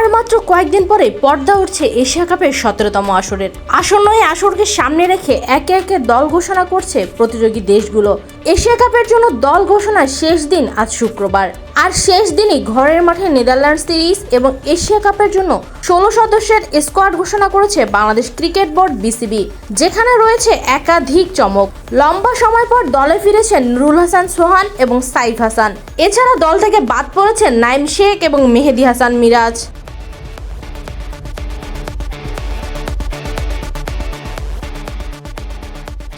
আর মাত্র কয়েকদিন পরে পর্দা উঠছে এশিয়া কাপের সতেরোতম আসরের। আসন্ন এই আসরকে সামনে রেখে একে একে দল ঘোষণা করছে প্রতিযোগী দেশগুলো। এশিয়া কাপের জন্য দল ঘোষণার শেষ দিন আজ শুক্রবার। আর শেষ দিনই ঘরের মাঠে নেদারল্যান্ড সিরিজ এবং এশিয়া কাপের জন্য ষোলো সদস্যের স্কোয়াড ঘোষণা করেছে বাংলাদেশ ক্রিকেট বোর্ড বিসিবি, যেখানে রয়েছে একাধিক চমক। লম্বা সময় পর দলে ফিরেছেন নুরুল হাসান সোহান এবং সাইফ হাসান। এছাড়া দল থেকে বাদ পড়েছেন নাইম শেখ এবং মেহেদি হাসান মিরাজ।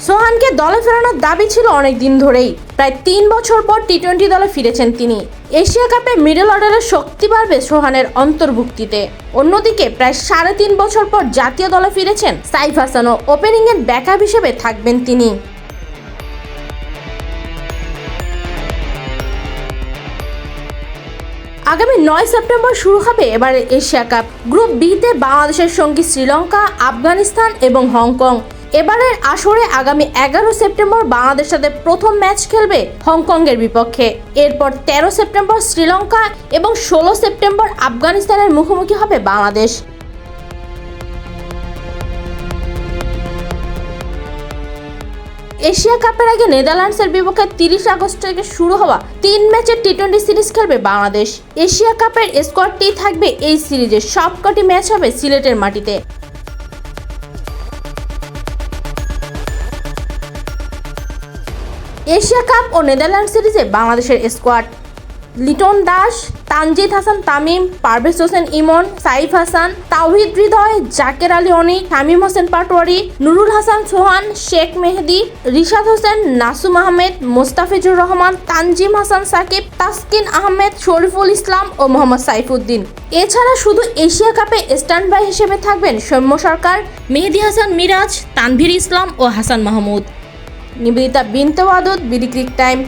সোহানকে দলে ফেরানোর দাবি ছিল অনেক দিন ধরেই। প্রায় তিন বছর পর টি টোয়েন্টি দলে ফিরেছেন তিনি। এশিয়া কাপে মিডল অর্ডারের শক্তি বাড়বে সোহানের অন্তর্ভুক্তিতে। অন্যদিকে প্রায় সাড়ে তিন বছর পর জাতীয় দলে ফিরেছেন সাইফ হাসানও। ওপেনিংয়ের ব্যাকআপ হিসেবে থাকবেন তিনি। আগামী নয় সেপ্টেম্বর শুরু হবে এবারে এশিয়া কাপ। গ্রুপ বিতে বাংলাদেশের সঙ্গী শ্রীলঙ্কা, আফগানিস্তান এবং হংকং। এবারের আসরে আগামী এগারো সেপ্টেম্বর বাংলাদেশ সাথে প্রথম ম্যাচ খেলবে হংকংয়ের বিপক্ষে। এরপর তেরো সেপ্টেম্বর শ্রীলঙ্কা এবং ষোলো সেপ্টেম্বর আফগানিস্তানের মুখোমুখি হবে বাংলাদেশ। এশিয়া কাপের আগে নেদারল্যান্ডসের বিপক্ষে তিরিশ আগস্ট থেকে শুরু হওয়া তিন ম্যাচের টি টোয়েন্টি সিরিজ খেলবে বাংলাদেশ। এশিয়া কাপের স্কোয়াডটি থাকবে এই সিরিজে সবকটি ম্যাচ হবে সিলেটের মাটিতে। এশিয়া কাপ ও নেদারল্যান্ড সিরিজে বাংলাদেশের স্কোয়াড। লিটন দাস, তানজিদ হাসান, তামিম, পারভেজ হোসেন ইমন, সাইফ হাসান, তাওহিদ হৃদয়, জাকের আলী অনি, শামীম হোসেন পাটোয়ারি, নুরুল হাসান সোহান, শেখ মেহেদি, রিশাদ হোসেন, নাসুম আহমেদ, মোস্তাফিজুর রহমান, তানজিম হাসান সাকিব, তাসকিন আহমেদ, শরীফুল ইসলাম ও মোহাম্মদ সাইফুদ্দিন। এছাড়া শুধু এশিয়া কাপে স্ট্যান্ড বাই হিসেবে থাকবেন সৌম্য সরকার, মেহেদি হাসান মিরাজ, তানভীর ইসলাম ও Hasan Mahmud. Nibedita Binte Wadud BD cric time.